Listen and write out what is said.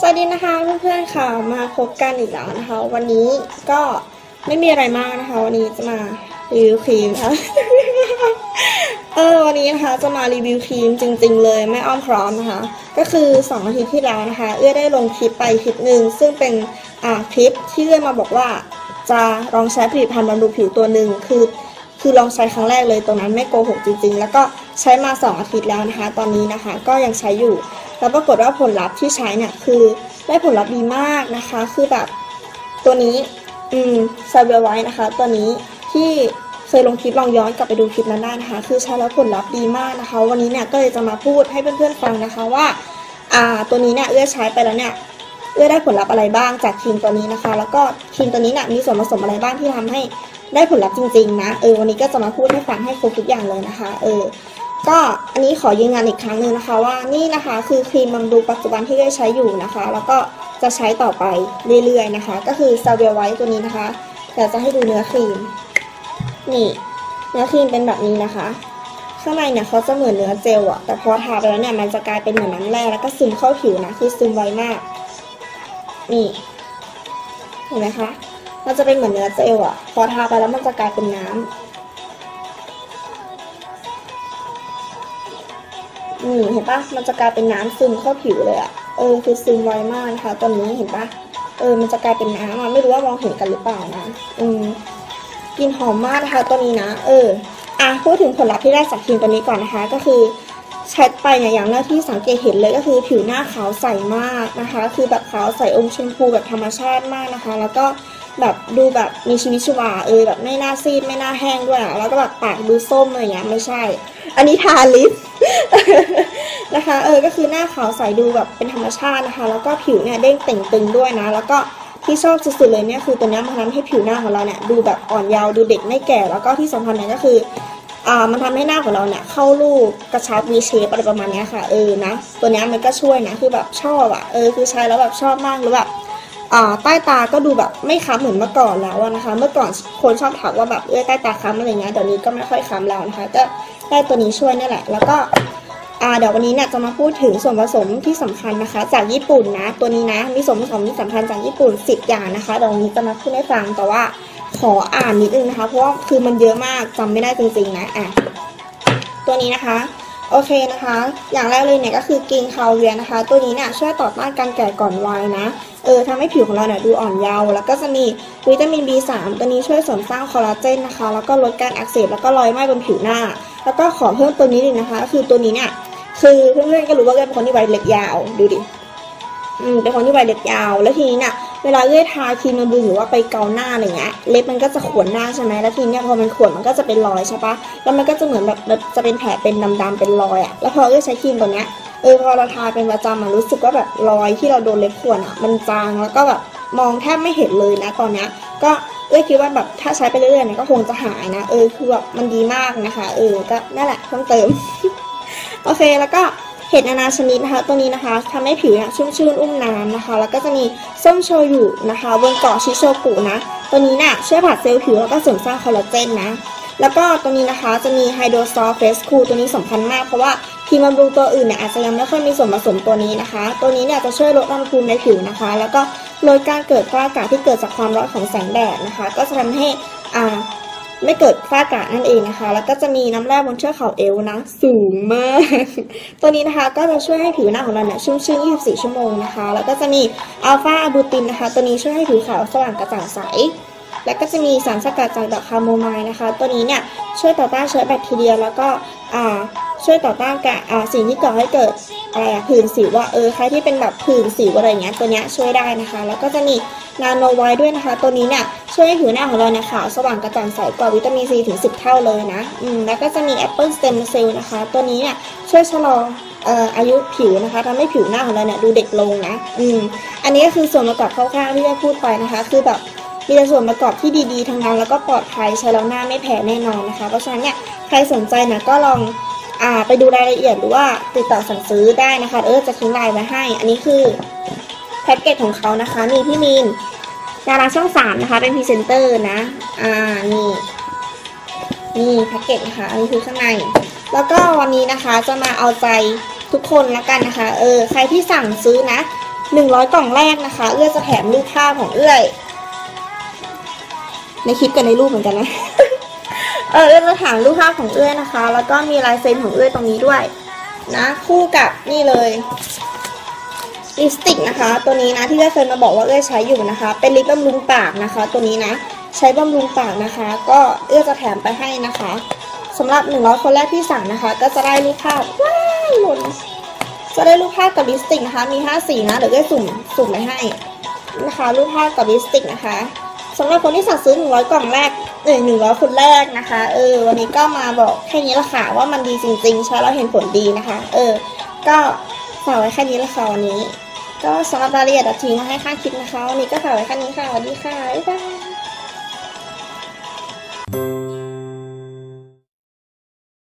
สวัสดีนะคะเพื่อนๆค่ะมาพบกันอีกแล้วนะคะ วันนี้ก็ไม่มีอะไรมากนะคะ วันนี้จะมารีวิวครีมค่ะเออวันนี้นะคะจะมารีวิวครีมจริง ๆ เลยไม่อ้อมพร้อมนะคะ ก็คือ2อาทิตย์ที่แล้วนะคะ เอื้อได้ลงคลิปไปคลิปหนึ่งซึ่งเป็นอ่าคลิปที่เอื้อมาบอกว่าจะลองใช้ผลิตภัณฑ์บำรุงผิวตัวหนึ่งคือ คือลองใช้ครั้งแรกเลยตรงนั้นไม่โกหกจริง ๆ แล้วก็ใช้มา 2 อาทิตย์แล้วนะคะ ตอนนี้นะคะ ก็ยังใช้อยู่ แล้วปรากฏว่าผลลัพธ์ที่ใช้เนี่ยคือได้ผลลัพธ์ดีมากนะคะ คือแบบตัวนี้อืมซาเวลไว้นะคะ ตัวนี้ที่เคยลงคลิปลองย้อนกลับไปดูคลิปนั้นได้นะคะ คือใช้แล้วผลลัพธ์ดีมากนะคะ วันนี้เนี่ยก็เลยจะมาพูดให้เพื่อนๆฟังนะคะว่าอ่าตัวนี้เนี่ยเอื้อใช้ไปแล้วเนี่ยเอื้อได้ผลลัพธ์อะไรบ้างจากครีมตัวนี้นะคะ แล้วก็ครีมตัวนี้เนี่ยมีส่วนผสมอะไรบ้างที่ทำให้ได้ผลลัพธ์จริงๆนะเออวันนี้ก็จะมาพูดให้ฟังให้ครบทุกอย่างเลยนะคะ เออ ก็อันนี้ขอยืนยันอีกครั้งหนึ่งนะคะ ว่านี่นะคะคือครีมบำรุงปัจจุบันที่ได้ใช้อยู่นะคะ แล้วก็จะใช้ต่อไปเรื่อยๆนะคะ ก็คือซาเวลไว้ตัวนี้นะคะเดี๋ยวจะให้ดูเนื้อครีม นี่เนื้อครีมเป็นแบบนี้นะคะ ข้างในเนี่ยเขาจะเหมือนเนื้อเจลอะแต่พอทาไปแล้วเนี่ยมันจะกลายเป็นเหมือนน้ำแร่แล้วก็ซึมเข้าผิวนะคือซึมไวมาก นี่เห็นไหมคะมันจะเป็นเหมือนเนื้อเจลอะพอทาไปแล้วมันจะกลายเป็นน้ำ นี่เห็นปะมันจะกลายเป็นน้ำซึมเข้าผิวเลยอะเออคือซึมไวมากนะคะตอนนี้เห็นปะเออ มันจะกลายเป็นน้ำอะไม่รู้ว่ามองเห็นกันหรือเปล่านะอืมกลิ่นหอมมากนะคะตัวนี้นะ เอออะพูดถึงผลลัพธ์ที่ได้จากครีมตัวนี้ก่อนนะคะ ก็คือใช้ไปเนี่ยอย่างแรกที่สังเกตเห็นเลยก็คือผิวหน้าขาวใสมากนะคะ คือแบบขาวใสอมชมพูแบบธรรมชาติมากนะคะ แล้วก็แบบดูแบบมีชีวิตชีวาเออแบบไม่หน้าซีดไม่หน้าแห้งด้วยอะแล้วก็แบบปากดูส้มอะไรอย่างเงี้ยไม่ใช่ อันนี้ทาลิป นะคะ เออ ก็คือหน้าขาวใสดูแบบเป็นธรรมชาตินะคะ แล้วก็ผิวเนี่ยเด้งเต่งตึงด้วยนะ แล้วก็ที่ชอบสุดๆเลยเนี่ยคือตัวนี้มันทำให้ผิวหน้าของเราเนี่ยดูแบบอ่อนเยาว์ดูเด็กไม่แก่ แล้วก็ที่สำคัญเนี่ยก็คืออ่ามันทำให้หน้าของเราเนี่ยเข้ารูปกระชับ V shape อะไรประมาณนี้ค่ะ เออนะตัวนี้มันก็ช่วยนะคือแบบชอบอะเออคือใช้แล้วแบบชอบมากแล้วแบบอ่าใต้ตาก็ดูแบบไม่ค้ำเหมือนเมื่อก่อนแล้วนะคะ เมื่อก่อนคนชอบถามว่าแบบเออใต้ตาค้ำอะไรเงี้ยเดี๋ยวนี้ก็ไม่ค่อยค้ำแล้วนะคะก็ ได้ตัวนี้ช่วยนี่แหละ แล้วก็เดี๋ยววันนี้เนี่ยจะมาพูดถึงส่วนผสมที่สำคัญนะคะ จากญี่ปุ่นนะ ตัวนี้นะมีส่วนผสมที่สำคัญจากญี่ปุ่น 10 อย่างนะคะเดี๋ยววันนี้จะมาพูดให้ฟังแต่ว่าขออ่านนิดนึงนะคะ เพราะว่าคือมันเยอะมากจำไม่ได้จริงๆนะอะตัวนี้นะคะ โอเคนะคะ อย่างแรกเลยเนี่ยก็คือกิงคาเวียนะคะ ตัวนี้เนี่ยช่วยต่อต้านการแก่ก่อนวัยนะ เออทำให้ผิวของเราเนี่ยดูอ่อนเยาว์ แล้วก็จะมีวิตามิน B3 ตัวนี้ช่วยเสริมสร้างคอลลาเจนนะคะ แล้วก็ลดการอักเสบ แล้วก็รอยไหม้บนผิวหน้า แล้วก็ขอเพิ่มตัวนี้หนึ่งนะคะ คือตัวนี้เนี่ย คือเพื่อนๆก็รู้ว่าเอื้อยเป็นคนที่ไวเล็บยาว ดูดิ อืม เป็นคนที่ไวเล็บยาว แล้วทีนี้เนี่ย เวลาเอื้อยทาครีมบำรุงหรือว่าไปเกาหน้าอะไรเงี้ยเล็บมันก็จะขวนหน้าใช่ไหมแล้วทีเนี้ยพอมันขวนมันก็จะเป็นรอยใช่ปะแล้วมันก็จะเหมือนแบบแบบจะเป็นแผลเป็นดำๆเป็นรอยอะแล้วพอเอื้อยใช้ครีมตัวเนี้ยเออพอเราทาเป็นประจำมันรู้สึกว่าแบบรอยที่เราโดนเล็บข่วนอะมันจางแล้วก็แบบมองแทบไม่เห็นเลยนะตอนเนี้ยก็เอ้ยคิดว่าแบบถ้าใช้ไปเรื่อยๆเนี่ยก็คงจะหายนะ เออคือแบบมันดีมากนะคะ เออก็นั่นแหละเพิ่มเติม โอเคแล้วก็ เห็ดนานาชนิดนะคะตัวนี้นะคะทำให้ผิวเนี่ยชุ่มชื่นอุ้มน้ำนะคะ แล้วก็จะมีส้มโชยุนะคะบนเกาะชิโชกุนะ ตัวนี้น่ะช่วยผัดเซลล์ผิวแล้วก็เสริมสร้างคอลลาเจนนะแล้วก็ตัวนี้นะคะจะมีไฮโดรซอลเฟสคูตัวนี้สำคัญมากเพราะว่าครีมบำรุงตัวอื่นเนี่ยอาจจะยังไม่ค่อยมีส่วนผสมตัวนี้นะคะ ตัวนี้เนี่ยจะช่วยลดอุณหภูมิในผิวนะคะ แล้วก็ลดการเกิดฝ้ากระที่เกิดจากความร้อนของแสงแดดนะคะ ก็จะทำให้อ่า ไม่เกิดฝ้ากระนั่นเองนะคะ แล้วก็จะมีน้ำแร่บนเชือกเขาเอวนะ สูงมาก ตัวนี้นะคะก็จะช่วยให้ผิวหน้าของเราเนี่ยชุ่มชื่น24 ชั่วโมงนะคะ แล้วก็จะมีอัลฟาอะบูตินนะคะ ตัวนี้ช่วยให้ผิวขาวสว่างกระจ่างใส แล้วก็จะมีสารสกัดจากดอกคาโมไมล์นะคะ ตัวนี้เนี่ยช่วยต่อต้านเชื้อแบคทีเรีย แล้วก็อ่า ช่วยต่อต้านกะอ่าสิ่งที่ก่อให้เกิดอะไรอะผื่นสิวว่าเออใครที่เป็นแบบผื่นสิวอะไรเงี้ยตัวเนี้ยช่วยได้นะคะ แล้วก็จะมีนาโนไวท์ด้วยนะคะ ตัวนี้เนี่ยช่วยให้ผิวหน้าของเราเนี่ยขาวสว่างกระจ่างใสกว่าวิตามินซีถึง 10 เท่าเลยนะอืมแล้วก็จะมีแอปเปิลสเต็มเซลล์นะคะ ตัวนี้เนี่ยช่วยชะลอเอ่อายุผิวนะคะทำให้ผิวหน้าของเราเนี่ยดูเด็กลงนะอืมอันนี้ก็คือส่วนประกอบคร่าวๆที่ได้พูดไปนะคะ คือแบบมีแต่ส่วนประกอบที่ดีๆทั้งนั้นแล้วก็ปลอดภัยใช้แล้วหน้าไม่แพ้แน่นอนนะคะ เพราะฉะนั้นเนี่ยใครสนใจนะก็ลอง ไปดูรายละเอียดหรือว่าติดต่อสั่งซื้อได้นะคะเออจะทิ้งไลน์ไว้ให้ อันนี้คือแพ็กเกจของเขานะคะนี่พี่มีนดาราช่องสามนะคะ เป็นพรีเซนเตอร์นะ อ่านี่นี่แพ็กเกจนะคะ อันนี้คือข้างใน แล้วก็วันนี้นะคะจะมาเอาใจทุกคนละกันนะคะ เออ ใครที่สั่งซื้อนะหนึ่งร้อยกล่องแรกนะคะ เอื้อจะแถมรูปภาพของเอื้อย ในคลิปกับในรูปเหมือนกันนะ เออเอื้อจะถามรูปภาพของเอื้อนะคะ แล้วก็มีลายเซ็นของเอื้อตรงนี้ด้วย นะคู่กับนี่เลยลิปสติกนะคะ ตัวนี้นะที่เอื้อเคยมาบอกว่าเอื้อใช้อยู่นะคะ เป็นลิปบำรุงปากนะคะ ตัวนี้นะ ใช้บำรุงปากนะคะ ก็เอื้อจะแถมไปให้นะคะสำหรับ100คนแรกที่สั่งนะคะ ก็จะได้รูปภาพว้ายหล่นจะได้รูปภาพกับลิปสติกนะคะ มี5สีนะเดี๋ยวเอื้อสุ่มสุ่มไปให้นะคะ รูปภาพกับลิปสติกนะคะสำหรับคนที่สั่งซื้อ100กล่องแรก เออ100คนแรกนะคะ เออ วันนี้ก็มาบอกแค่นี้ละค่ะว่ามันดีจริงๆใช้แล้วเห็นผลดีนะคะ เออ ก็ฝากไว้แค่นี้ละค่ะวันนี้ ก็สำหรับรายละเอียดเดี๋ยวทิ้งมาให้ข้างคิดนะคะ วันนี้ก็ฝากไว้แค่นี้ค่ะสวัสดีค่ะบ๊ายบาย